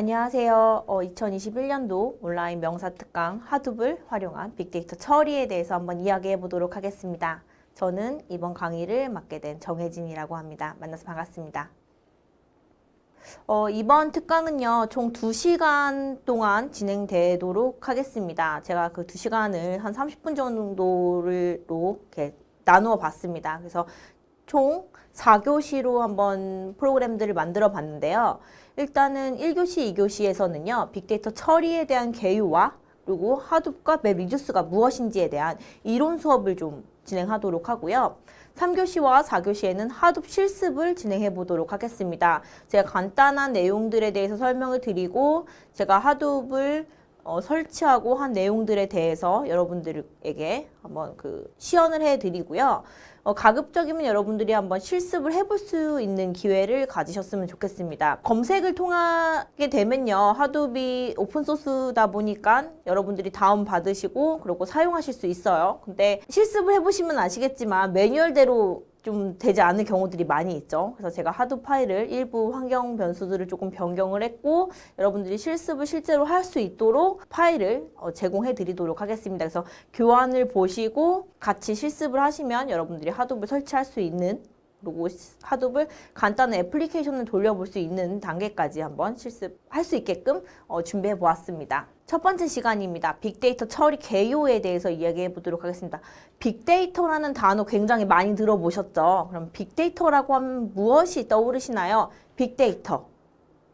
안녕하세요. 어, 2021년도 온라인 명사 특강 하둡을 활용한 빅데이터 처리에 대해서 한번 이야기해 보도록 하겠습니다. 저는 이번 강의를 맡게 된 정혜진이라고 합니다. 만나서 반갑습니다. 어, 이번 특강은요, 총 2시간 동안 진행되도록 하겠습니다. 제가 그 2시간을 한 30분 정도로 이렇게 나누어 봤습니다. 그래서 총 4교시로 한번 프로그램들을 만들어 봤는데요. 일단은 1교시, 2교시에서는요, 빅데이터 처리에 대한 개요와 그리고 하둡과 맵 리듀스가 무엇인지에 대한 이론 수업을 좀 진행하도록 하고요. 3교시와 4교시에는 하둡 실습을 진행해 보도록 하겠습니다. 제가 간단한 내용들에 대해서 설명을 드리고 제가 하둡을 어, 설치하고 한 내용들에 대해서 여러분들에게 한번 그 시연을 해 드리고요. 어, 가급적이면 여러분들이 한번 실습을 해볼 수 있는 기회를 가지셨으면 좋겠습니다. 검색을 통하게 되면요. 하둡이 오픈소스다 보니까 여러분들이 다운 받으시고 그리고 사용하실 수 있어요. 근데 실습을 해보시면 아시겠지만 매뉴얼대로 좀 되지 않을 경우들이 많이 있죠. 그래서 제가 하드 파일을 일부 환경 변수들을 조금 변경을 했고 여러분들이 실습을 실제로 할 수 있도록 파일을 어, 제공해 드리도록 하겠습니다. 그래서 교환을 보시고 같이 실습을 하시면 여러분들이 하둡을 설치할 수 있는 그리고 하둡을 간단한 애플리케이션을 돌려볼 수 있는 단계까지 한번 실습할 수 있게끔 어, 준비해 보았습니다. 첫 번째 시간입니다. 빅데이터 처리 개요에 대해서 이야기해 보도록 하겠습니다. 빅데이터라는 단어 굉장히 많이 들어보셨죠? 그럼 빅데이터라고 하면 무엇이 떠오르시나요? 빅데이터.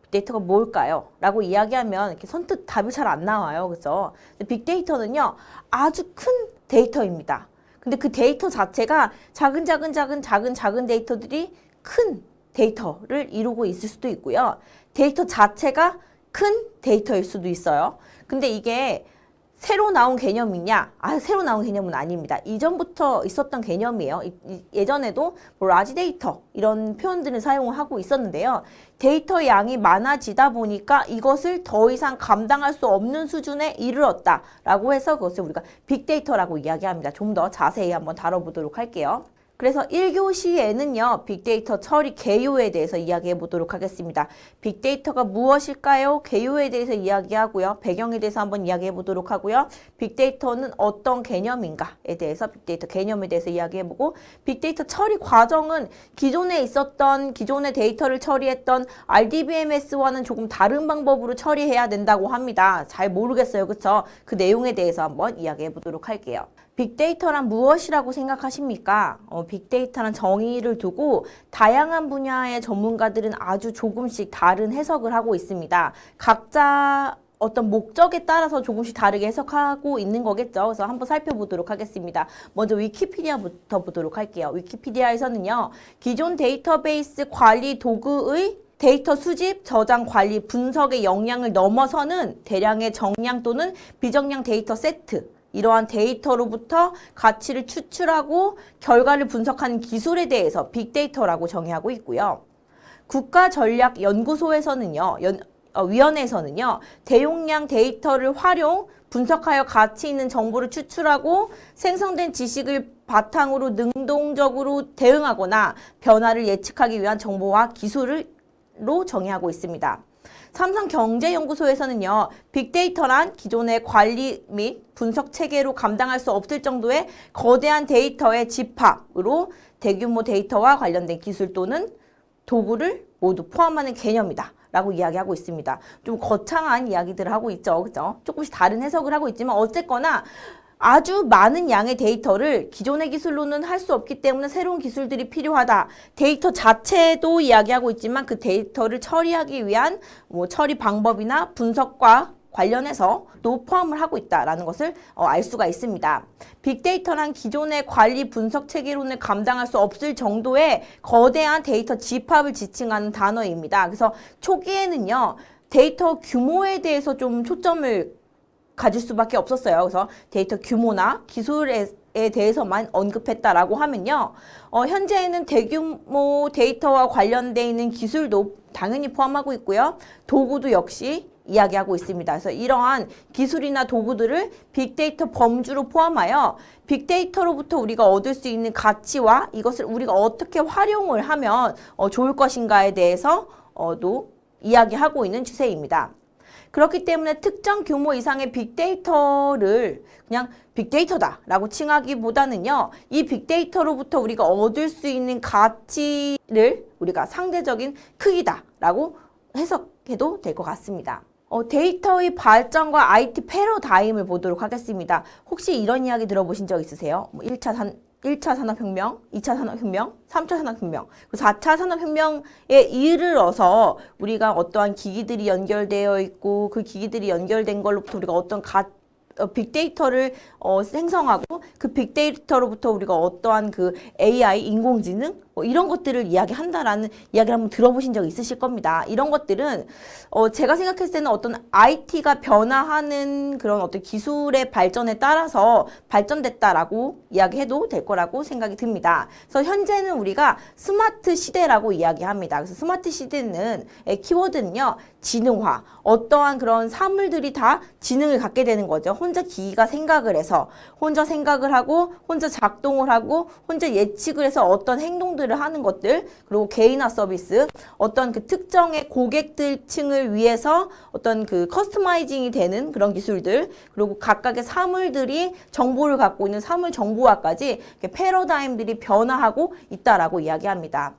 빅데이터가 뭘까요? 라고 이야기하면 이렇게 선뜻 답이 잘 안 나와요. 그죠? 빅데이터는요, 아주 큰 데이터입니다. 근데 그 데이터 자체가 작은 작은 작은 작은 작은 데이터들이 큰 데이터를 이루고 있을 수도 있고요. 데이터 자체가 큰 데이터일 수도 있어요. 근데 이게 새로 나온 개념이냐? 아, 새로 나온 개념은 아닙니다. 이전부터 있었던 개념이에요. 예전에도 뭐 라지 데이터 이런 표현들을 사용을 하고 있었는데요. 데이터 양이 많아지다 보니까 이것을 더 이상 감당할 수 없는 수준에 이르렀다라고 해서 그것을 우리가 빅데이터라고 이야기합니다. 좀 더 자세히 한번 다뤄보도록 할게요. 그래서 1교시에는요, 빅데이터 처리 개요에 대해서 이야기해 보도록 하겠습니다. 빅데이터가 무엇일까요? 개요에 대해서 이야기하고요. 배경에 대해서 한번 이야기해 보도록 하고요. 빅데이터는 어떤 개념인가에 대해서 빅데이터 개념에 대해서 이야기해 보고, 빅데이터 처리 과정은 기존에 있었던 기존의 데이터를 처리했던 RDBMS와는 조금 다른 방법으로 처리해야 된다고 합니다. 잘 모르겠어요. 그쵸? 그 내용에 대해서 한번 이야기해 보도록 할게요. 빅데이터란 무엇이라고 생각하십니까? 어, 빅데이터란 정의를 두고 다양한 분야의 전문가들은 아주 조금씩 다른 해석을 하고 있습니다. 각자 어떤 목적에 따라서 조금씩 다르게 해석하고 있는 거겠죠. 그래서 한번 살펴보도록 하겠습니다. 먼저 위키피디아부터 보도록 할게요. 위키피디아에서는요, 기존 데이터베이스 관리 도구의 데이터 수집, 저장, 관리, 분석의 역량을 넘어서는 대량의 정량 또는 비정량 데이터 세트, 이러한 데이터로부터 가치를 추출하고 결과를 분석하는 기술에 대해서 빅데이터라고 정의하고 있고요. 국가전략연구소에서는요, 연, 어, 위원회에서는요, 대용량 데이터를 활용, 분석하여 가치 있는 정보를 추출하고 생성된 지식을 바탕으로 능동적으로 대응하거나 변화를 예측하기 위한 정보와 기술을 로 정의하고 있습니다. 삼성경제연구소에서는요, 빅데이터란 기존의 관리 및 분석 체계로 감당할 수 없을 정도의 거대한 데이터의 집합으로 대규모 데이터와 관련된 기술 또는 도구를 모두 포함하는 개념이다. 라고 이야기하고 있습니다. 좀 거창한 이야기들을 하고 있죠. 그죠? 조금씩 다른 해석을 하고 있지만 어쨌거나 아주 많은 양의 데이터를 기존의 기술로는 할 수 없기 때문에 새로운 기술들이 필요하다. 데이터 자체도 이야기하고 있지만 그 데이터를 처리하기 위한 뭐 처리 방법이나 분석과 관련해서 또 포함을 하고 있다라는 것을 어, 알 수가 있습니다. 빅데이터란 기존의 관리 분석 체계론을 감당할 수 없을 정도의 거대한 데이터 집합을 지칭하는 단어입니다. 그래서 초기에는요, 데이터 규모에 대해서 좀 초점을 가질 수밖에 없었어요. 그래서 데이터 규모나 기술에 에 대해서만 언급했다라고 하면요. 어, 현재에는 대규모 데이터와 관련돼 있는 기술도 당연히 포함하고 있고요. 도구도 역시 이야기하고 있습니다. 그래서 이러한 기술이나 도구들을 빅데이터 범주로 포함하여 빅데이터로부터 우리가 얻을 수 있는 가치와 이것을 우리가 어떻게 활용을 하면 어, 좋을 것인가에 대해서 어, 도 이야기하고 있는 추세입니다. 그렇기 때문에 특정 규모 이상의 빅데이터를 그냥 빅데이터다라고 칭하기보다는요, 이 빅데이터로부터 우리가 얻을 수 있는 가치를 우리가 상대적인 크기다라고 해석해도 될 것 같습니다. 어, 데이터의 발전과 IT 패러다임을 보도록 하겠습니다. 혹시 이런 이야기 들어보신 적 있으세요? 뭐 1차 산, 1차 산업혁명, 2차 산업혁명, 3차 산업혁명, 4차 산업혁명에 이르러서 우리가 어떠한 기기들이 연결되어 있고 그 기기들이 연결된 걸로부터 우리가 어떤 가, 어, 빅데이터를 어, 생성하고 그 빅데이터로부터 우리가 어떠한 그 AI, 인공지능 뭐 이런 것들을 이야기한다라는 이야기를 한번 들어보신 적 있으실 겁니다. 이런 것들은 어, 제가 생각했을 때는 어떤 IT가 변화하는 그런 어떤 기술의 발전에 따라서 발전됐다라고 이야기해도 될 거라고 생각이 듭니다. 그래서 현재는 우리가 스마트 시대라고 이야기합니다. 그래서 스마트 시대는 의 키워드는요 지능화, 어떠한 그런 사물들이 다 지능을 갖게 되는 거죠. 혼자 기기가 생각을 해서 혼자 생각을 하고 혼자 작동을 하고 혼자 예측을 해서 어떤 행동들 을 하는 것들 그리고 개인화 서비스 어떤 그 특정의 고객들 층을 위해서 어떤 그 커스터마이징이 되는 그런 기술들 그리고 각각의 사물들이 정보를 갖고 있는 사물 정보화까지 패러다임들이 변화하고 있다라고 이야기합니다.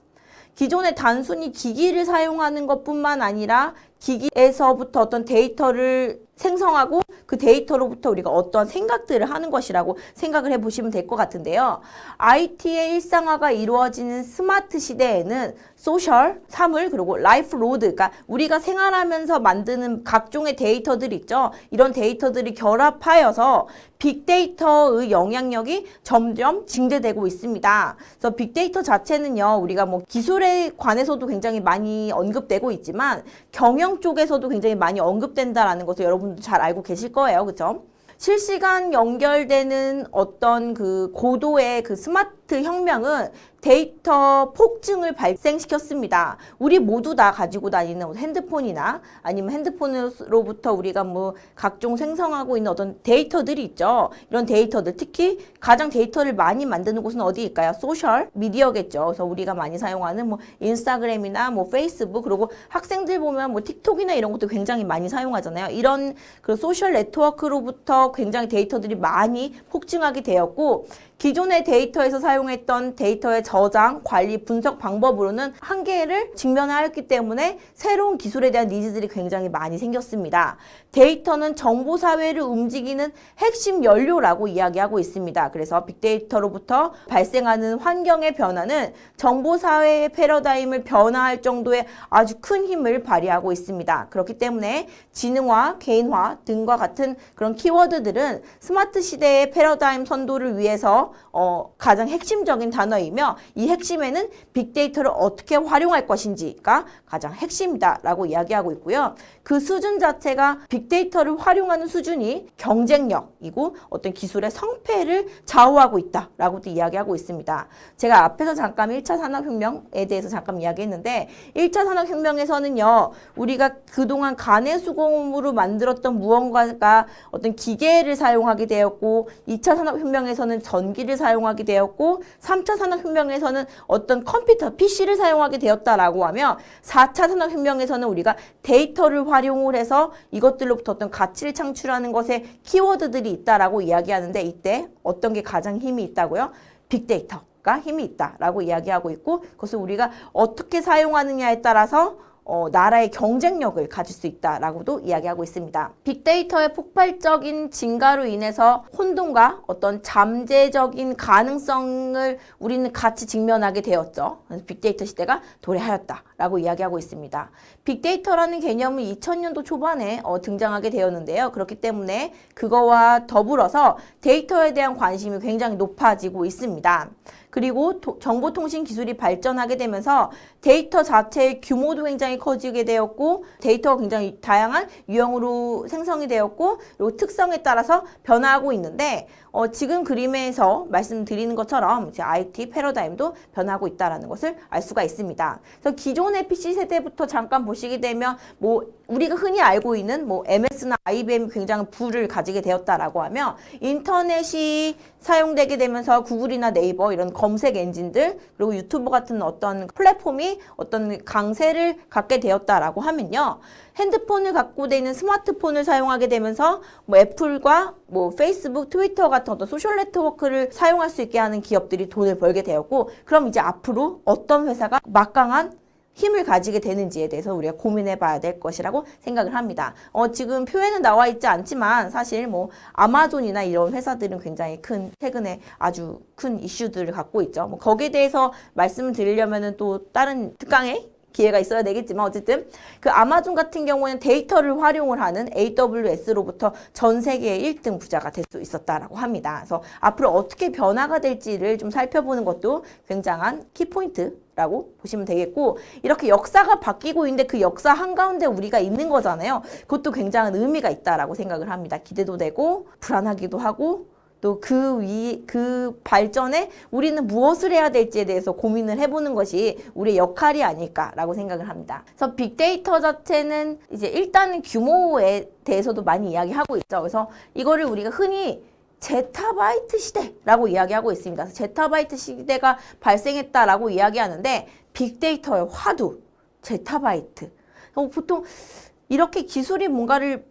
기존에 단순히 기기를 사용하는 것뿐만 아니라 기기에서부터 어떤 데이터를 생성하고 그 데이터로부터 우리가 어떤 생각들을 하는 것이라고 생각을 해 보시면 될 것 같은데요. IT의 일상화가 이루어지는 스마트 시대에는 소셜, 사물, 그리고 라이프 로드, 그러니까 우리가 생활하면서 만드는 각종의 데이터들 있죠. 이런 데이터들이 결합하여서 빅데이터의 영향력이 점점 증대되고 있습니다. 그래서 빅데이터 자체는요, 우리가 뭐 기술에 관해서도 굉장히 많이 언급되고 있지만 경영 쪽에서도 굉장히 많이 언급된다라는 것을 여러분도 잘 알고 계실 거예요. 그죠? 실시간 연결되는 어떤 그 고도의 그 스마트 혁명은 데이터 폭증을 발생시켰습니다. 우리 모두 다 가지고 다니는 핸드폰이나 아니면 핸드폰으로부터 우리가 뭐 각종 생성하고 있는 어떤 데이터들이 있죠. 이런 데이터들 특히 가장 데이터를 많이 만드는 곳은 어디일까요? 소셜 미디어겠죠. 그래서 우리가 많이 사용하는 뭐 인스타그램이나 뭐 페이스북 그리고 학생들 보면 뭐 틱톡이나 이런 것도 굉장히 많이 사용하잖아요. 이런 그 소셜 네트워크로부터 굉장히 데이터들이 많이 폭증하게 되었고 기존의 데이터에서 사용했던 데이터의 저장, 관리, 분석 방법으로는 한계를 직면하였기 때문에 새로운 기술에 대한 니즈들이 굉장히 많이 생겼습니다. 데이터는 정보 사회를 움직이는 핵심 연료라고 이야기하고 있습니다. 그래서 빅데이터로부터 발생하는 환경의 변화는 정보 사회의 패러다임을 변화할 정도의 아주 큰 힘을 발휘하고 있습니다. 그렇기 때문에 지능화, 개인화 등과 같은 그런 키워드들은 스마트 시대의 패러다임 선도를 위해서 어, 가장 핵심적인 단어이며 이 핵심에는 빅데이터를 어떻게 활용할 것인지가 가장 핵심이다라고 이야기하고 있고요. 그 수준 자체가 빅데이터를 활용하는 수준이 경쟁력이고 어떤 기술의 성패를 좌우하고 있다라고도 이야기하고 있습니다. 제가 앞에서 잠깐 1차 산업혁명에 대해서 잠깐 이야기했는데 1차 산업혁명에서는요. 우리가 그동안 간의 수공으로 만들었던 무언가가 어떤 기계를 사용하게 되었고 2차 산업혁명에서는 전 기를 사용하게 되었고 3차 산업혁명에서는 어떤 컴퓨터, PC를 사용하게 되었다라고 하면 4차 산업혁명에서는 우리가 데이터를 활용을 해서 이것들로부터 어떤 가치를 창출하는 것에 키워드들이 있다라고 이야기하는데 이때 어떤 게 가장 힘이 있다고요? 빅데이터가 힘이 있다라고 이야기하고 있고 그것을 우리가 어떻게 사용하느냐에 따라서 어, 나라의 경쟁력을 가질 수 있다라고도 이야기하고 있습니다. 빅데이터의 폭발적인 증가로 인해서 혼돈과 어떤 잠재적인 가능성을 우리는 같이 직면하게 되었죠. 빅데이터 시대가 도래하였다 라고 이야기하고 있습니다. 빅데이터라는 개념은 2000년도 초반에 어, 등장하게 되었는데요. 그렇기 때문에 그거와 더불어서 데이터에 대한 관심이 굉장히 높아지고 있습니다. 그리고 도, 정보통신 기술이 발전하게 되면서 데이터 자체의 규모도 굉장히 커지게 되었고 데이터가 굉장히 다양한 유형으로 생성이 되었고 그리고 특성에 따라서 변화하고 있는데 어, 지금 그림에서 말씀드리는 것처럼 이제 IT 패러다임도 변하고 있다라는 것을 알 수가 있습니다. 그래서 기존의 PC 세대부터 잠깐 보시게 되면 뭐 우리가 흔히 알고 있는 뭐 MS나 IBM 굉장히 부를 가지게 되었다라고 하면 인터넷이 사용되게 되면서 구글이나 네이버 이런 검색 엔진들 그리고 유튜브 같은 어떤 플랫폼이 어떤 강세를 갖게 되었다라고 하면요. 핸드폰을 갖고 있는 스마트폰을 사용하게 되면서 뭐 애플과 뭐 페이스북, 트위터 같은 어떤 소셜 네트워크를 사용할 수 있게 하는 기업들이 돈을 벌게 되었고 그럼 이제 앞으로 어떤 회사가 막강한 힘을 가지게 되는지에 대해서 우리가 고민해 봐야 될 것이라고 생각을 합니다. 어, 지금 표에는 나와 있지 않지만 사실 뭐 아마존이나 이런 회사들은 굉장히 큰, 최근에 아주 큰 이슈들을 갖고 있죠. 뭐 거기에 대해서 말씀을 드리려면은 또 다른 특강에 기회가 있어야 되겠지만 어쨌든 그 아마존 같은 경우에는 데이터를 활용을 하는 AWS로부터 전 세계의 1등 부자가 될 수 있었다라고 합니다. 그래서 앞으로 어떻게 변화가 될지를 좀 살펴보는 것도 굉장한 키포인트 라고 보시면 되겠고 이렇게 역사가 바뀌고 있는데 그 역사 한가운데 우리가 있는 거잖아요. 그것도 굉장한 의미가 있다라고 생각을 합니다. 기대도 되고 불안하기도 하고 또그 위, 그 발전에 우리는 무엇을 해야 될지에 대해서 고민을 해보는 것이 우리의 역할이 아닐까라고 생각을 합니다. 그래서 빅데이터 자체는 이제 일단은 규모에 대해서도 많이 이야기하고 있죠. 그래서 이거를 우리가 흔히 제타바이트 시대라고 이야기하고 있습니다. 제타바이트 시대가 발생했다라고 이야기하는데 빅데이터의 화두, 제타바이트. 어, 보통 이렇게 기술이 뭔가를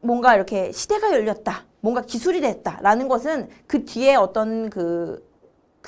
뭔가 이렇게 시대가 열렸다. 뭔가 기술이 됐다라는 것은 그 뒤에 어떤 그,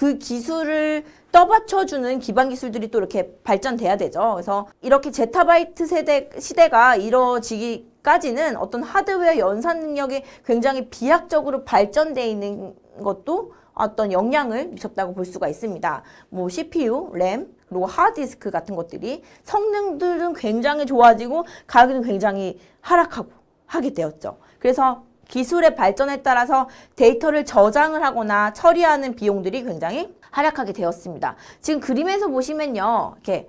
그 기술을 떠받쳐주는 기반 기술들이 또 이렇게 발전돼야 되죠. 그래서 이렇게 제타바이트 세대, 시대가 이루어지기까지는 어떤 하드웨어 연산 능력이 굉장히 비약적으로 발전돼 있는 것도 어떤 영향을 미쳤다고 볼 수가 있습니다. 뭐 CPU, 램, 그리고 하드디스크 같은 것들이 성능들은 굉장히 좋아지고 가격은 굉장히 하락하고 하게 되었죠. 그래서 기술의 발전에 따라서 데이터를 저장을 하거나 처리하는 비용들이 굉장히 하락하게 되었습니다. 지금 그림에서 보시면요. 이렇게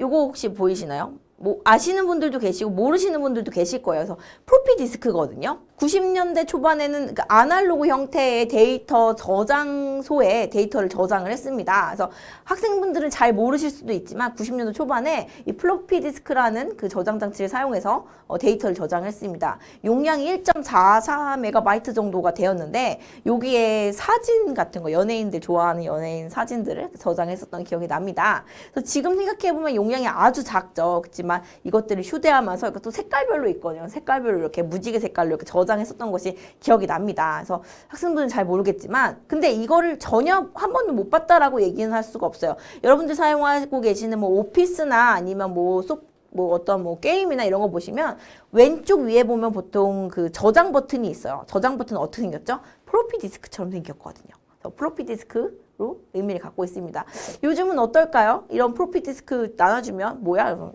요거 혹시 보이시나요? 뭐 아시는 분들도 계시고 모르시는 분들도 계실 거예요. 그래서 프로피 디스크거든요. 90년대 초반에는 그 아날로그 형태의 데이터 저장소에 데이터를 저장을 했습니다. 그래서 학생분들은 잘 모르실 수도 있지만 90년대 초반에 이 플로피 디스크라는 그 저장 장치를 사용해서 어, 데이터를 저장했습니다. 용량이 1.44메가바이트 정도가 되었는데 여기에 사진 같은 거 연예인들 좋아하는 연예인 사진들을 저장했었던 기억이 납니다. 그래서 지금 생각해 보면 용량이 아주 작죠. 그 렇지만 이것들을 휴대하면서 또 색깔별로 있거든요. 색깔별로 이렇게 무지개 색깔로 이렇게 저장했었던 것이 기억이 납니다. 그래서 학생분들은 잘 모르겠지만 근데 이거를 전혀 한 번도 못 봤다라고 얘기는 할 수가 없어요. 여러분들 사용하고 계시는 뭐 오피스나 아니면 뭐 소, 뭐 어떤 뭐 게임이나 이런 거 보시면 왼쪽 위에 보면 보통 그 저장 버튼이 있어요. 저장 버튼은 어떻게 생겼죠? 프로피 디스크처럼 생겼거든요. 프로피 디스크로 의미를 갖고 있습니다. 요즘은 어떨까요? 이런 프로피 디스크 나눠주면 뭐야?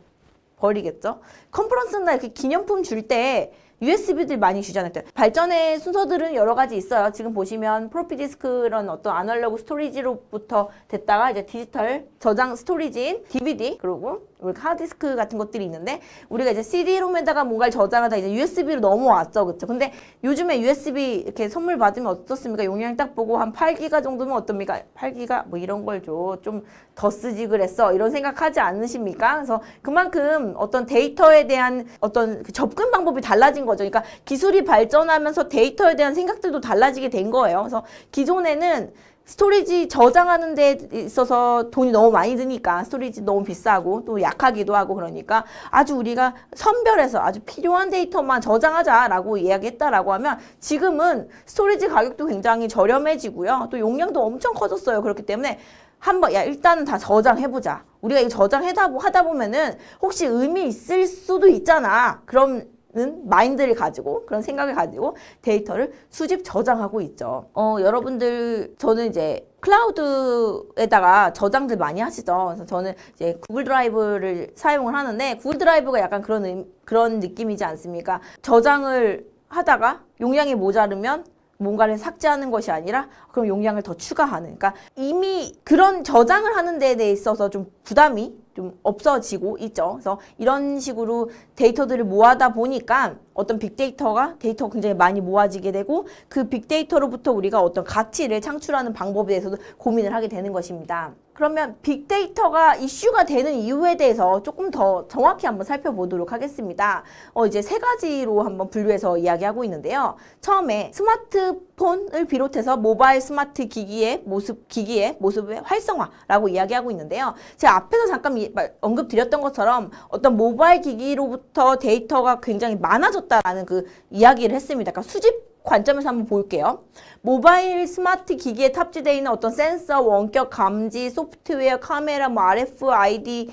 버리겠죠? 컨퍼런스나 이렇게 기념품 줄 때 USB들 많이 주잖아요. 발전의 순서들은 여러 가지 있어요. 지금 보시면 프로피 디스크런 어떤 아날로그 스토리지로부터 됐다가 이제 디지털 저장 스토리지인 DVD 그리고 하드디스크 같은 것들이 있는데 우리가 이제 CD-롬에다가 뭔가를 저장하다 이제 USB로 넘어왔죠. 그쵸? 근데 요즘에 USB 이렇게 선물 받으면 어떻습니까? 용량 딱 보고 한 8기가 정도면 어떻습니까? 8기가 뭐 이런 걸 줘. 좀 더 쓰지 그랬어. 이런 생각하지 않으십니까? 그래서 그만큼 어떤 데이터에 대한 어떤 그 접근 방법이 달라진 거죠. 그러니까 기술이 발전하면서 데이터에 대한 생각들도 달라지게 된 거예요. 그래서 기존에는 스토리지 저장하는 데 있어서 돈이 너무 많이 드니까 스토리지 너무 비싸고 또 약하기도 하고 그러니까 아주 우리가 선별해서 아주 필요한 데이터만 저장하자라고 이야기했다라고 하면 지금은 스토리지 가격도 굉장히 저렴해지고요. 또 용량도 엄청 커졌어요. 그렇기 때문에 한번 야 일단은 다 저장해보자. 우리가 이거 저장하다 하다 보면은 혹시 의미 있을 수도 있잖아. 그럼 는 마인드를 가지고 그런 생각을 가지고 데이터를 수집 저장하고 있죠. 어 여러분들 저는 이제 클라우드에다가 저장들 많이 하시죠. 그래서 저는 이제 구글 드라이브를 사용을 하는데 구글 드라이브가 약간 그런 의- 그런 느낌이지 않습니까? 저장을 하다가 용량이 모자르면 뭔가를 삭제하는 것이 아니라 그럼 용량을 더 추가하는. 그러니까 이미 그런 저장을 하는 데에 대해 있어서 좀 부담이 좀 없어지고 있죠. 그래서 이런 식으로 데이터들을 모아다 보니까 어떤 빅데이터가 데이터가 굉장히 많이 모아지게 되고 그 빅데이터로부터 우리가 어떤 가치를 창출하는 방법에 대해서도 고민을 하게 되는 것입니다. 그러면 빅데이터가 이슈가 되는 이유에 대해서 조금 더 정확히 한번 살펴보도록 하겠습니다. 어, 이제 세 가지로 한번 분류해서 이야기하고 있는데요. 처음에 스마트폰을 비롯해서 모바일 스마트 기기의 모습, 기기의 모습의 활성화라고 이야기하고 있는데요. 제가 앞에서 잠깐 언급드렸던 것처럼 어떤 모바일 기기로부터 데이터가 굉장히 많아졌다라는 그 이야기를 했습니다. 그러니까 수집 관점에서 한번 볼게요. 모바일 스마트 기기에 탑재되어 있는 어떤 센서, 원격 감지, 소프트웨어, 카메라, 뭐 RFID,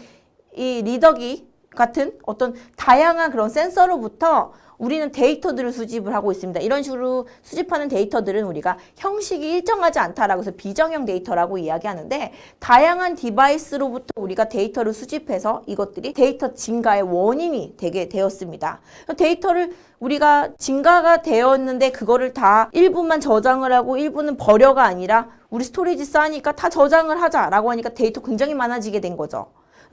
이 리더기 같은 어떤 다양한 그런 센서로부터 우리는 데이터들을 수집을 하고 있습니다. 이런 식으로 수집하는 데이터들은 우리가 형식이 일정하지 않다라고 해서 비정형 데이터라고 이야기하는데 다양한 디바이스로부터 우리가 데이터를 수집해서 이것들이 데이터 증가의 원인이 되게 되었습니다. 데이터를 우리가 증가가 되었는데 그거를 다 일부만 저장을 하고 일부는 버려가 아니라 우리 스토리지 쌓으니까 다 저장을 하자라고 하니까 데이터 굉장히 많아지게 된 거죠.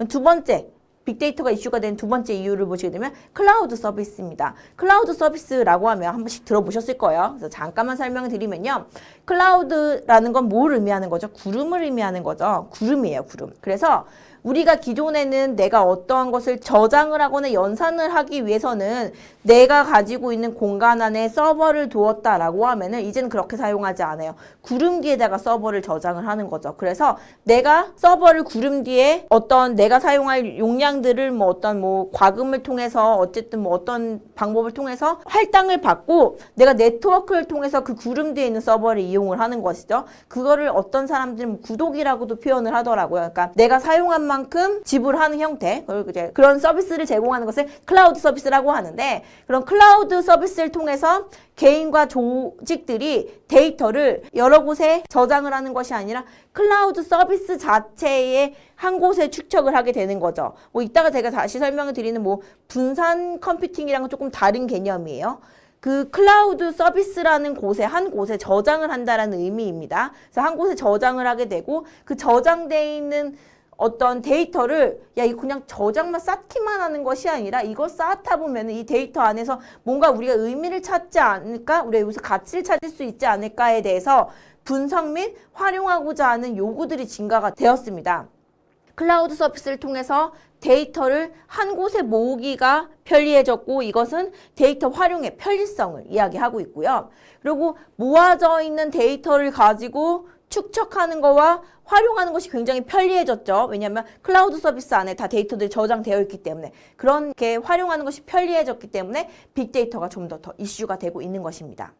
두 번째, 빅데이터가 이슈가 된 두 번째 이유를 보시게 되면 클라우드 서비스입니다. 클라우드 서비스라고 하면 한 번씩 들어보셨을 거예요. 그래서 잠깐만 설명을 드리면요. 클라우드라는 건 뭘 의미하는 거죠? 구름을 의미하는 거죠. 구름이에요, 구름. 그래서 우리가 기존에는 내가 어떠한 것을 저장을 하거나 연산을 하기 위해서는 내가 가지고 있는 공간 안에 서버를 두었다라고 하면은 이제는 그렇게 사용하지 않아요. 구름 뒤에다가 서버를 저장을 하는 거죠. 그래서 내가 서버를 구름 뒤에 어떤 내가 사용할 용량들을 뭐 어떤 뭐 과금을 통해서 어쨌든 뭐 어떤 방법을 통해서 할당을 받고 내가 네트워크를 통해서 그 구름 뒤에 있는 서버를 이용을 하는 것이죠. 그거를 어떤 사람들은 구독이라고도 표현을 하더라고요. 그러니까 내가 사용한 만큼 지불하는 형태, 그리고 이제 그런 서비스를 제공하는 것을 클라우드 서비스라고 하는데 그런 클라우드 서비스를 통해서 개인과 조직들이 데이터를 여러 곳에 저장을 하는 것이 아니라 클라우드 서비스 자체에 한 곳에 축적을 하게 되는 거죠. 뭐 이따가 제가 다시 설명을 드리는 뭐 분산 컴퓨팅이랑은 조금 다른 개념이에요. 그 클라우드 서비스라는 곳에 한 곳에 저장을 한다라는 의미입니다. 그래서 한 곳에 저장을 하게 되고 그 저장돼 있는 어떤 데이터를 야 이거 그냥 저장만 쌓기만 하는 것이 아니라 이걸 쌓다 보면 이 데이터 안에서 뭔가 우리가 의미를 찾지 않을까 우리가 여기서 가치를 찾을 수 있지 않을까에 대해서 분석 및 활용하고자 하는 요구들이 증가가 되었습니다. 클라우드 서비스를 통해서 데이터를 한 곳에 모으기가 편리해졌고 이것은 데이터 활용의 편리성을 이야기하고 있고요. 그리고 모아져 있는 데이터를 가지고 축적하는 거와 활용하는 것이 굉장히 편리해졌죠. 왜냐하면 클라우드 서비스 안에 다 데이터들이 저장되어 있기 때문에 그렇게 활용하는 것이 편리해졌기 때문에 빅데이터가 좀 더 더 이슈가 되고 있는 것입니다.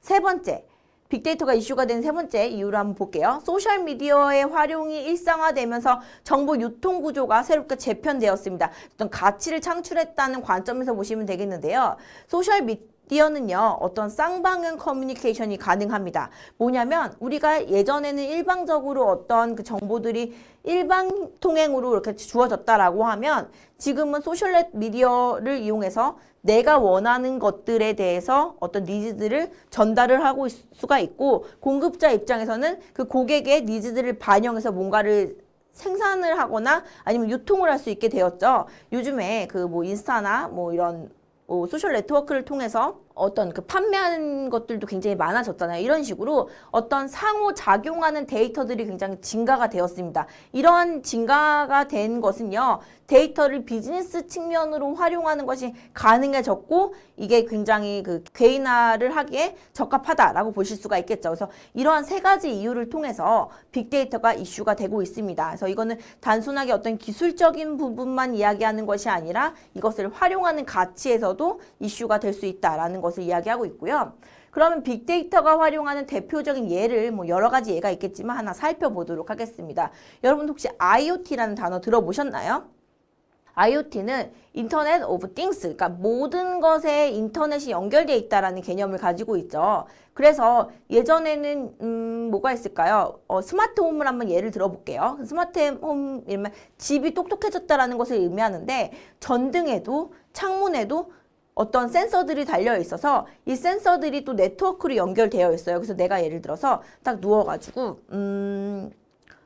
세 번째, 빅데이터가 이슈가 된 세 번째 이유를 한번 볼게요. 소셜미디어의 활용이 일상화되면서 정보 유통 구조가 새롭게 재편되었습니다. 어떤 가치를 창출했다는 관점에서 보시면 되겠는데요. 소셜미 디어는요, 어떤 쌍방향 커뮤니케이션이 가능합니다. 뭐냐면, 우리가 예전에는 일방적으로 어떤 그 정보들이 일방 통행으로 이렇게 주어졌다라고 하면, 지금은 소셜 미디어를 이용해서 내가 원하는 것들에 대해서 어떤 니즈들을 전달을 하고 있을 수가 있고 공급자 입장에서는 그 고객의 니즈들을 반영해서 뭔가를 생산을 하거나 아니면 유통을 할 수 있게 되었죠. 요즘에 그 뭐 인스타나 뭐 이런 뭐 소셜 네트워크를 통해서 어떤 그 판매하는 것들도 굉장히 많아졌잖아요. 이런 식으로 어떤 상호 작용하는 데이터들이 굉장히 증가가 되었습니다. 이러한 증가가 된 것은요. 데이터를 비즈니스 측면으로 활용하는 것이 가능해졌고 이게 굉장히 그 개인화를 하기에 적합하다라고 보실 수가 있겠죠. 그래서 이러한 세 가지 이유를 통해서 빅데이터가 이슈가 되고 있습니다. 그래서 이거는 단순하게 어떤 기술적인 부분만 이야기하는 것이 아니라 이것을 활용하는 가치에서도 이슈가 될 수 있다라는 것을 이야기하고 있고요. 그러면 빅데이터가 활용하는 대표적인 예를 뭐 여러 가지 예가 있겠지만 하나 살펴보도록 하겠습니다. 여러분 혹시 IoT라는 단어 들어보셨나요? IoT는 인터넷 오브 띵스, 그러니까 모든 것에 인터넷이 연결되어 있다라는 개념을 가지고 있죠. 그래서 예전에는 음, 뭐가 있을까요? 어, 스마트홈을 한번 예를 들어볼게요. 스마트홈 이러면 집이 똑똑해졌다라는 것을 의미하는데 전등에도 창문에도 어떤 센서들이 달려 있어서 이 센서들이 또 네트워크로 연결되어 있어요. 그래서 내가 예를 들어서 딱 누워가지고 음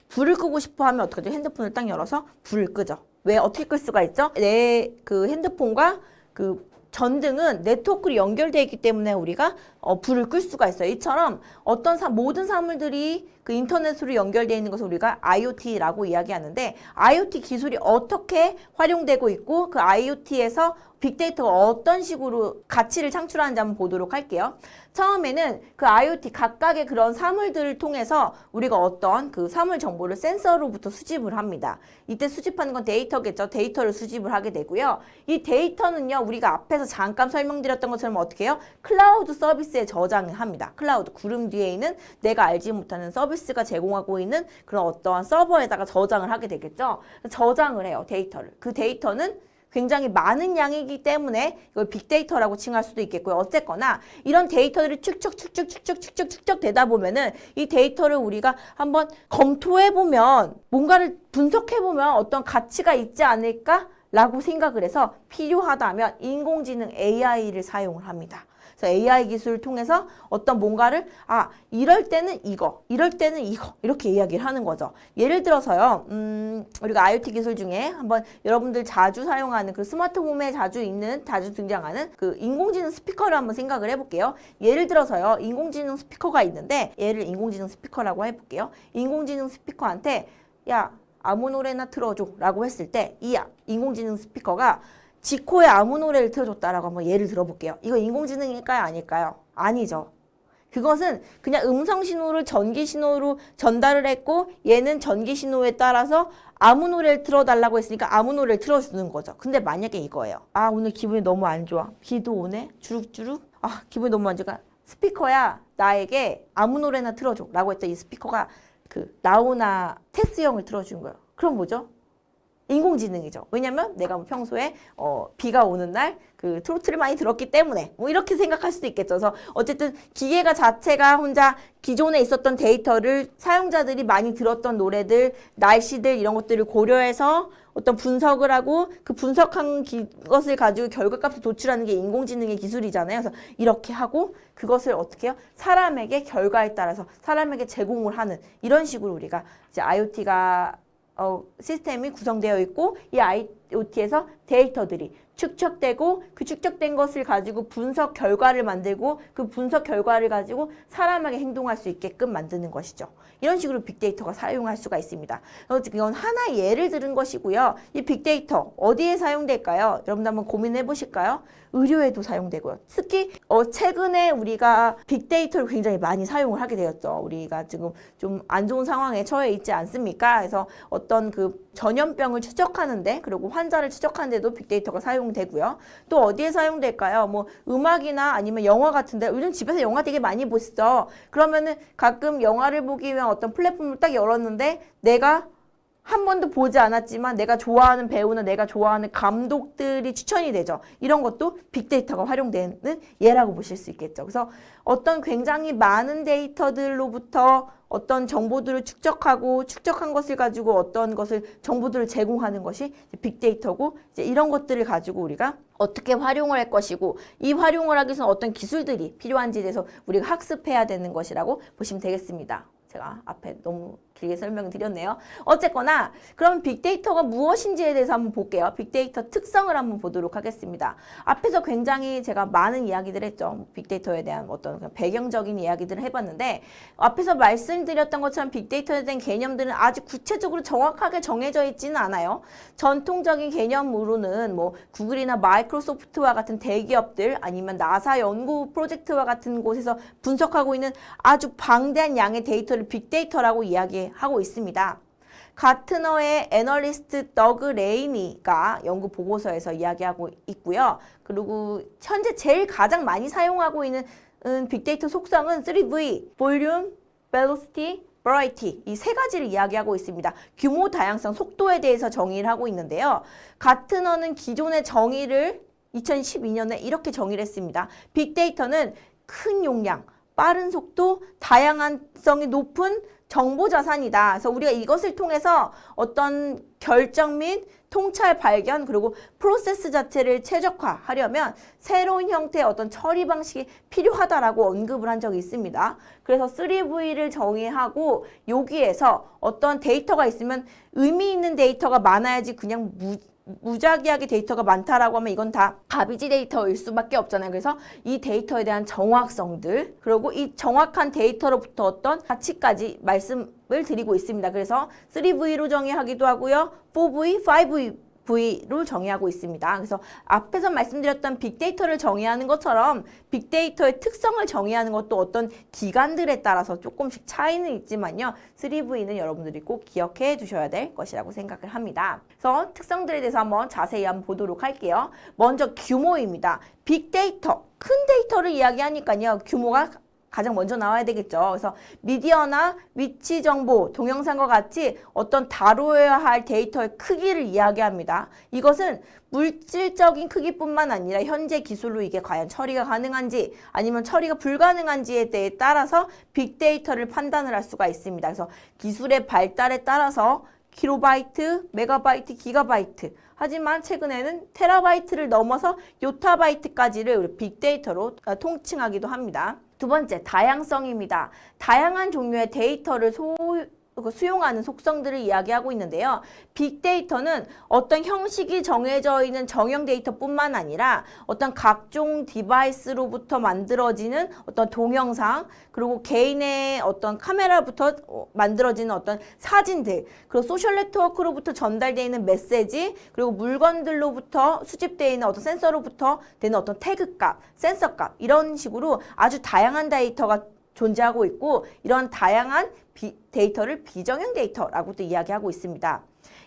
불을 끄고 싶어 하면 어떡하죠? 핸드폰을 딱 열어서 불을 끄죠. 왜 어떻게 끌 수가 있죠? 내 그 핸드폰과 그 전등은 네트워크로 연결되어 있기 때문에 우리가 어, 불을 끌 수가 있어요. 이처럼 어떤 사, 모든 사물들이 그 인터넷으로 연결되어 있는 것을 우리가 IoT라고 이야기하는데 IoT 기술이 어떻게 활용되고 있고 그 IoT에서 빅데이터가 어떤 식으로 가치를 창출하는지 한번 보도록 할게요. 처음에는 그 IoT 각각의 그런 사물들을 통해서 우리가 어떤 그 사물 정보를 센서로부터 수집을 합니다. 이때 수집하는 건 데이터겠죠. 데이터를 수집을 하게 되고요. 이 데이터는요, 우리가 앞에서 잠깐 설명드렸던 것처럼 어떻게 해요? 클라우드 서비스 에 저장을 합니다. 클라우드 구름 뒤에 있는 내가 알지 못하는 서비스가 제공하고 있는 그런 어떠한 서버에다가 저장을 하게 되겠죠. 저장을 해요, 데이터를. 그 데이터는 굉장히 많은 양이기 때문에 이걸 빅데이터라고 칭할 수도 있겠고요. 어쨌거나 이런 데이터들이 축적 축적 축적 축적 축적 되다 보면은 이 데이터를 우리가 한번 검토해 보면 뭔가를 분석해 보면 어떤 가치가 있지 않을까? 라고 생각을 해서 필요하다면 인공지능 AI를 사용을 합니다. 그래서 AI 기술을 통해서 어떤 뭔가를 아 이럴 때는 이거 이럴 때는 이거 이렇게 이야기를 하는 거죠. 예를 들어서요. 음, 우리가 IoT 기술 중에 한번 여러분들 자주 사용하는 그 스마트홈에 자주 있는 자주 등장하는 그 인공지능 스피커를 한번 생각을 해볼게요. 예를 들어서요. 인공지능 스피커가 있는데 얘를 인공지능 스피커라고 해볼게요. 인공지능 스피커한테 야 아무 노래나 틀어줘 라고 했을 때 이 인공지능 스피커가 지코의 아무 노래를 틀어줬다라고 한번 예를 들어볼게요. 이거 인공지능일까요? 아닐까요? 아니죠. 그것은 그냥 음성 신호를 전기 신호로 전달을 했고 얘는 전기 신호에 따라서 아무 노래를 틀어달라고 했으니까 아무 노래를 틀어주는 거죠. 근데 만약에 이거예요. 아 오늘 기분이 너무 안 좋아. 비도 오네. 주룩주룩. 아 기분이 너무 안 좋아. 스피커야 나에게 아무 노래나 틀어줘 라고 했더니 이 스피커가 그 나오나 테스형을 틀어준 거예요. 그럼 뭐죠? 인공지능이죠. 왜냐면 내가 뭐 평소에 어, 비가 오는 날 그 트로트를 많이 들었기 때문에 뭐 이렇게 생각할 수도 있겠죠. 그래서 어쨌든 기계가 자체가 혼자 기존에 있었던 데이터를 사용자들이 많이 들었던 노래들, 날씨들 이런 것들을 고려해서 어떤 분석을 하고 그 분석한 기, 것을 가지고 결과값을 도출하는 게 인공지능의 기술이잖아요. 그래서 이렇게 하고 그것을 어떻게 해요? 사람에게 결과에 따라서 사람에게 제공을 하는 이런 식으로 우리가 이제 IoT가 어, 시스템이 구성되어 있고 이 IoT에서 데이터들이 축적되고 그 축적된 것을 가지고 분석 결과를 만들고 그 분석 결과를 가지고 사람에게 행동할 수 있게끔 만드는 것이죠. 이런 식으로 빅데이터가 사용할 수가 있습니다. 어, 이건 하나의 예를 들은 것이고요. 이 빅데이터 어디에 사용될까요? 여러분 한번 고민해 보실까요? 의료에도 사용되고요. 특히 어, 최근에 우리가 빅데이터를 굉장히 많이 사용을 하게 되었죠. 우리가 지금 좀 안 좋은 상황에 처해 있지 않습니까? 그래서 어떤 그 전염병을 추적하는데 그리고 환자를 추적하는데도 빅데이터가 사용되고요. 또 어디에 사용될까요? 뭐 음악이나 아니면 영화 같은데 요즘 집에서 영화 되게 많이 보시죠. 그러면은 가끔 영화를 보기 위한 어떤 플랫폼을 딱 열었는데 내가 한 번도 보지 않았지만 내가 좋아하는 배우나 내가 좋아하는 감독들이 추천이 되죠. 이런 것도 빅데이터가 활용되는 예라고 보실 수 있겠죠. 그래서 어떤 굉장히 많은 데이터들로부터 어떤 정보들을 축적하고 축적한 것을 가지고 어떤 것을 정보들을 제공하는 것이 빅데이터고 이제 이런 것들을 가지고 우리가 어떻게 활용을 할 것이고 이 활용을 하기 위해서 어떤 기술들이 필요한지에 대해서 우리가 학습해야 되는 것이라고 보시면 되겠습니다. 제가 앞에 너무 길게 설명드렸네요. 어쨌거나 그럼 빅데이터가 무엇인지에 대해서 한번 볼게요. 빅데이터 특성을 한번 보도록 하겠습니다. 앞에서 굉장히 제가 많은 이야기들 했죠. 빅데이터에 대한 어떤 배경적인 이야기들을 해봤는데 앞에서 말씀드렸던 것처럼 빅데이터에 대한 개념들은 아주 구체적으로 정확하게 정해져 있지는 않아요. 전통적인 개념으로는 뭐 구글이나 마이크로소프트와 같은 대기업들 아니면 나사 연구 프로젝트와 같은 곳에서 분석하고 있는 아주 방대한 양의 데이터를 빅데이터라고 이야기 하고 있습니다. 가트너의 애널리스트 더그 레이니가 연구 보고서에서 이야기하고 있고요. 그리고 현재 제일 가장 많이 사용하고 있는 음, 빅데이터 속성은 3V, 볼륨, variety 이 세 가지를 이야기하고 있습니다. 규모, 다양성, 속도에 대해서 정의를 하고 있는데요. 가트너는 기존의 정의를 2012년에 이렇게 정의를 했습니다. 빅데이터는 큰 용량, 빠른 속도, 다양성이 높은 정보 자산이다. 그래서 우리가 이것을 통해서 어떤 결정 및 통찰 발견 그리고 프로세스 자체를 최적화하려면 새로운 형태의 어떤 처리 방식이 필요하다라고 언급을 한 적이 있습니다. 그래서 3V를 정의하고 여기에서 어떤 데이터가 있으면 의미 있는 데이터가 많아야지 그냥 무, 무작위하게 데이터가 많다라고 하면 이건 다 가비지 데이터일 수밖에 없잖아요. 그래서 이 데이터에 대한 정확성들 그리고 이 정확한 데이터로부터 어떤 가치까지 말씀을 드리고 있습니다. 그래서 3V로 정의하기도 하고요. 4V, 5V V로 정의하고 있습니다. 그래서 앞에서 말씀드렸던 빅데이터를 정의하는 것처럼 빅데이터의 특성을 정의하는 것도 어떤 기관들에 따라서 조금씩 차이는 있지만요. 3V는 여러분들이 꼭 기억해 두셔야 될 것이라고 생각을 합니다. 그래서 특성들에 대해서 한번 자세히 한번 보도록 할게요. 먼저 규모입니다. 빅데이터, 큰 데이터를 이야기하니까요. 규모가 가장 먼저 나와야 되겠죠. 그래서 미디어나 위치 정보, 동영상과 같이 어떤 다루어야 할 데이터의 크기를 이야기합니다. 이것은 물질적인 크기뿐만 아니라 현재 기술로 이게 과연 처리가 가능한지 아니면 처리가 불가능한지에 대해 따라서 빅데이터를 판단을 할 수가 있습니다. 그래서 기술의 발달에 따라서 킬로바이트, 메가바이트, 기가바이트. 하지만 최근에는 테라바이트를 넘어서 요타바이트까지를 우리 빅데이터로 어, 통칭하기도 합니다. 두 번째, 다양성입니다. 다양한 종류의 데이터를 소, 그 수용하는 속성들을 이야기하고 있는데요. 빅데이터는 어떤 형식이 정해져 있는 정형 데이터뿐만 아니라 어떤 각종 디바이스로부터 만들어지는 어떤 동영상 그리고 개인의 어떤 카메라부터 어, 만들어지는 어떤 사진들 그리고 소셜 네트워크로부터 전달되어 있는 메시지 그리고 물건들로부터 수집되어 있는 어떤 센서로부터 되는 어떤 태그값, 센서값 이런 식으로 아주 다양한 데이터가 존재하고 있고 이런 다양한 비, 데이터를 비정형 데이터라고도 이야기하고 있습니다.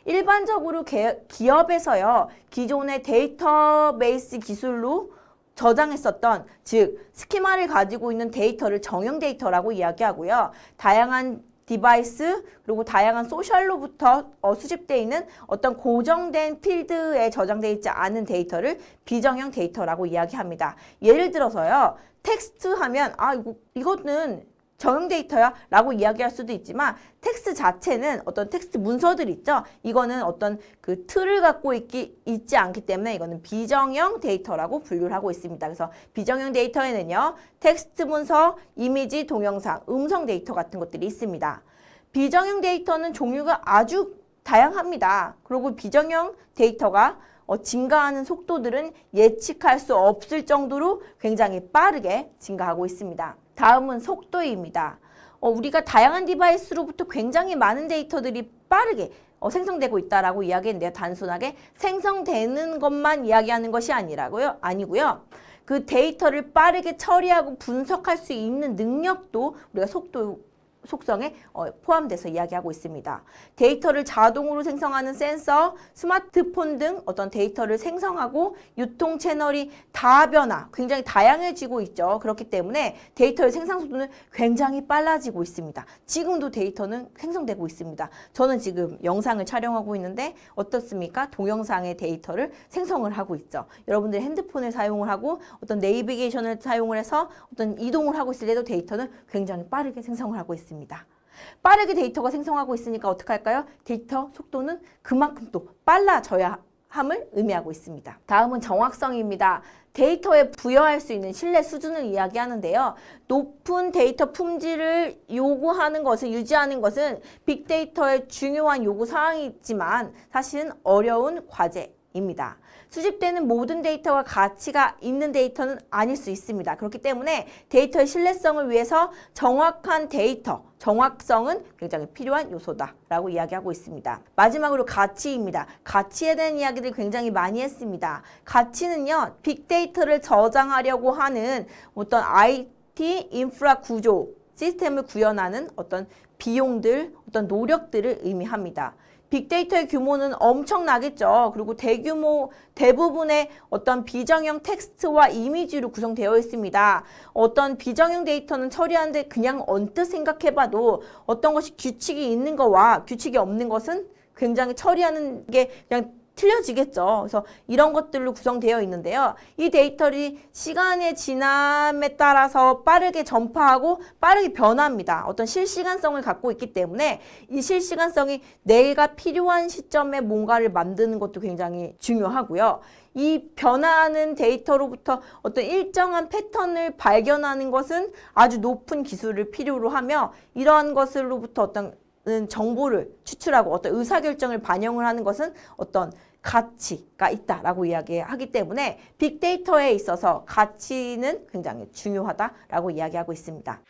일반적으로 개, 기업에서요 기존의 데이터베이스 기술로 저장했었던 즉 스키마를 가지고 있는 데이터를 정형 데이터라고 이야기하고요. 다양한 디바이스 그리고 다양한 소셜로부터 어, 수집되어 있는 어떤 고정된 필드에 저장되어 있지 않은 데이터를 비정형 데이터라고 이야기합니다. 예를 들어서요. 텍스트 하면 아 이거 이거는 정형 데이터야? 라고 이야기할 수도 있지만 텍스트 자체는 어떤 텍스트 문서들 있죠? 이거는 어떤 그 틀을 갖고 있기, 있지 않기 때문에 이거는 비정형 데이터라고 분류를 하고 있습니다. 그래서 비정형 데이터에는요 텍스트 문서, 이미지, 동영상, 음성 데이터 같은 것들이 있습니다. 비정형 데이터는 종류가 아주 다양합니다 그리고 비정형 데이터가 어, 증가하는 속도들은 예측할 수 없을 정도로 굉장히 빠르게 증가하고 있습니다. 다음은 속도입니다. 어, 우리가 다양한 디바이스로부터 굉장히 많은 데이터들이 빠르게 어, 생성되고 있다라고 이야기했는데요. 단순하게 생성되는 것만 이야기하는 것이 아니라고요. 아니고요. 그 데이터를 빠르게 처리하고 분석할 수 있는 능력도 우리가 속도 속성에 어, 포함돼서 이야기하고 있습니다. 데이터를 자동으로 생성하는 센서, 스마트폰 등 어떤 데이터를 생성하고 유통 채널이 다변화, 굉장히 다양해지고 있죠. 그렇기 때문에 데이터의 생산 속도는 굉장히 빨라지고 있습니다. 지금도 데이터는 생성되고 있습니다. 저는 지금 영상을 촬영하고 있는데 어떻습니까? 동영상의 데이터를 생성을 하고 있죠. 여러분들 핸드폰을 사용을 하고 어떤 네이비게이션을 사용을 해서 어떤 이동을 하고 있을 때도 데이터는 굉장히 빠르게 생성을 하고 있습니다. 있습니다. 빠르게 데이터가 생성하고 있으니까 어떻게 할까요? 데이터 속도는 그만큼 또 빨라져야 함을 의미하고 있습니다. 다음은 정확성입니다. 데이터에 부여할 수 있는 신뢰 수준을 이야기하는데요. 높은 데이터 품질을 요구하는 것은 유지하는 것은 빅데이터의 중요한 요구 사항이지만 사실은 어려운 과제입니다. 수집되는 모든 데이터가 가치가 있는 데이터는 아닐 수 있습니다. 그렇기 때문에 데이터의 신뢰성을 위해서 정확한 데이터, 정확성은 굉장히 필요한 요소다라고 이야기하고 있습니다. 마지막으로 가치입니다. 가치에 대한 이야기를 굉장히 많이 했습니다. 가치는요, 빅데이터를 저장하려고 하는 어떤 IT 인프라 구조, 시스템을 구현하는 어떤 비용들, 어떤 노력들을 의미합니다. 빅데이터의 규모는 엄청나겠죠. 그리고 대규모 대부분의 어떤 비정형 텍스트와 이미지로 구성되어 있습니다. 어떤 비정형 데이터는 처리하는데 그냥 언뜻 생각해봐도 어떤 것이 규칙이 있는 거와 규칙이 없는 것은 굉장히 처리하는 게 그냥 틀려지겠죠. 그래서 이런 것들로 구성되어 있는데요. 이 데이터를 시간의 지남에 따라서 빠르게 전파하고 빠르게 변합니다. 어떤 실시간성을 갖고 있기 때문에 이 실시간성이 내가 필요한 시점에 뭔가를 만드는 것도 굉장히 중요하고요. 이 변화하는 데이터로부터 어떤 일정한 패턴을 발견하는 것은 아주 높은 기술을 필요로 하며 이러한 것으로부터 어떤 정보를 추출하고 어떤 의사결정을 반영을 하는 것은 어떤 가치가 있다라고 이야기하기 때문에 빅데이터에 있어서 가치는 굉장히 중요하다라고 이야기하고 있습니다.